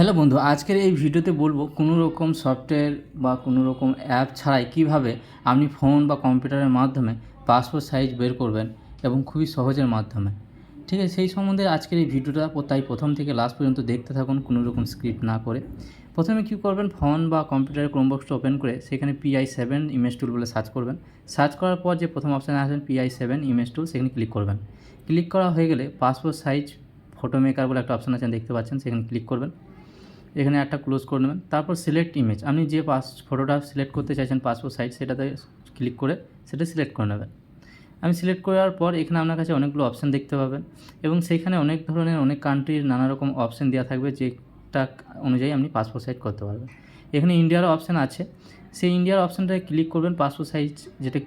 Hello বন্ধু, আজকের এই ভিডিওতে বলব কোনো রকম সফটওয়্যার বা কোনো রকম অ্যাপ ছাড়াই কীভাবে আপনি ফোন বা কম্পিউটারের মাধ্যমে পাসপোর্ট সাইজ বের করবেন এবং খুবই সহজের মাধ্যমে। ঠিক আছে, সেই সম্বন্ধে আজকের এই ভিডিওটা তাই প্রথম থেকে লাস্ট পর্যন্ত দেখতে থাকুন কোনো রকম স্ক্রিপ্ট না করে। প্রথমে কী করবেন ফোন বা কম্পিউটারের ক্রোমবক্সটা ওপেন করে সেখানে পিআই সেভেন ইমেজ টুল বলে সার্চ করবেন। সার্চ করার পর যে প্রথম অপশানে আসবেন পিআই সেভেন ইমেজ টুল সেখানে ক্লিক করবেন। ক্লিক করা হয়ে গেলে পাসপোর্ট সাইজ ফটো মেকার বলে একটা অপশান আছে, দেখতে পাচ্ছেন, সেখানে ক্লিক করবেন। এখানে একটা ক্লোজ করে নেবেন। তারপর সিলেক্ট ইমেজ আপনি যে পাস ফটোটা সিলেক্ট করতে চাইছেন পাসপোর্ট সাইজ সেটাতে ক্লিক করে সেটা সিলেক্ট করে নেবেন। আমি সিলেক্ট করার পর এখানে আপনার কাছে অনেকগুলো অপশান দেখতে পাবেন এবং সেইখানে অনেক ধরনের, অনেক কান্ট্রির নানা রকম অপশান দেওয়া থাকবে যেটা অনুযায়ী আপনি পাসপোর্ট সাইজ করতে পারবেন। এখানে ইন্ডিয়ারও অপশান আছে। সেই ইন্ডিয়ার অপশানটায় ক্লিক করবেন পাসপোর্ট সাইজ যেটা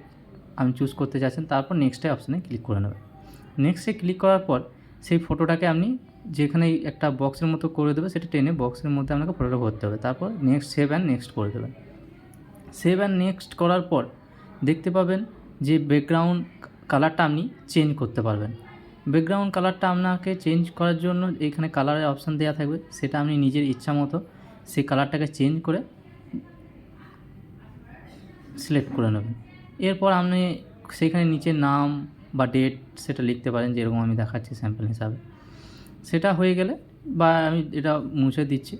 আপনি চুজ করতে চাচ্ছেন। তারপর নেক্সটে অপশানে ক্লিক করে নেবেন। নেক্সটে ক্লিক করার পর সেই ফটোটাকে আপনি যেখানে একটা বক্সের মতো করে দেবে, সেটা টেনে বক্সের মধ্যে আপনাকে ফটোটা ভরতে হবে। তারপর নেক্সট সেভ অ্যান্ড নেক্সট করে দেবেন। সেভ অ্যান্ড নেক্সট করার পর দেখতে পাবেন যে ব্যাকগ্রাউন্ড কালারটা আপনি চেঞ্জ করতে পারবেন। ব্যাকগ্রাউন্ড কালারটা আপনাকে চেঞ্জ করার জন্য এখানে কালারের অপশান দেওয়া থাকবে। সেটা আপনি নিজের ইচ্ছা মতো সেই কালারটাকে চেঞ্জ করে সিলেক্ট করে নেবেন। এরপর আপনি সেখানে নিচে নাম বা ডেট সেটা লিখতে পারেন যেরকম আমি দেখাচ্ছি স্যাম্পল হিসাবে। সেটা হয়ে গেলে বা আমি এটা মুছে দিচ্ছি,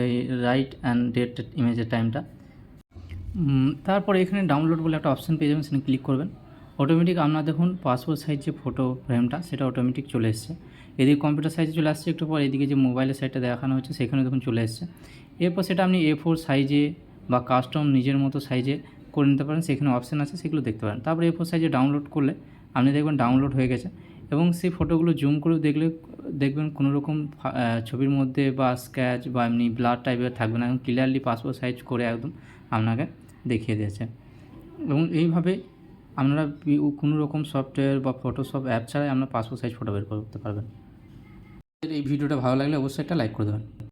এই রাইট অ্যান্ড ডেট ইমেজের টাইমটা তারপর এখানে ডাউনলোড বলে একটা অপশান পেয়ে যাবেন, সেখানে ক্লিক করবেন। অটোমেটিক আপনার দেখুন পাসপোর্ট সাইজ যে ফটো ফ্রেমটা সেটা অটোমেটিক চলে এসছে। এদিকে কম্পিউটার সাইজে চলে আসছে একটু পর, এদিকে যে মোবাইলের সাইডটা দেখানো হচ্ছে, সেখানে দেখুন চলে এসছে। এরপর সেটা আপনি এ ফোর সাইজে বা কাস্টম নিজের মতো সাইজে করে নিতে পারেন, সেখানে অপশান আছে, সেগুলো দেখতে পারেন। তারপরে এ ফোর সাইজে ডাউনলোড করলে আপনি দেখবেন ডাউনলোড হয়ে গেছে এবং সেই ফটোগুলো জুম করে দেখলে, দেখবেন কোনো রকম ছবির মধ্যে বা স্ক্যাচ বা এমনি ব্লার টাইপের থাকবে না, একদম ক্লিয়ারলি পাসপোর্ট সাইজ করে একদম আপনাকে দেখিয়ে দিয়েছে। এবং এইভাবে আপনারা কোনো রকম সফটওয়্যার বা ফটোশপ অ্যাপ ছাড়াই আপনার পাসপোর্ট সাইজ ফটো বের করতে পারবেন। এই ভিডিওটা ভালো লাগলে অবশ্যই একটা লাইক করে দেবেন।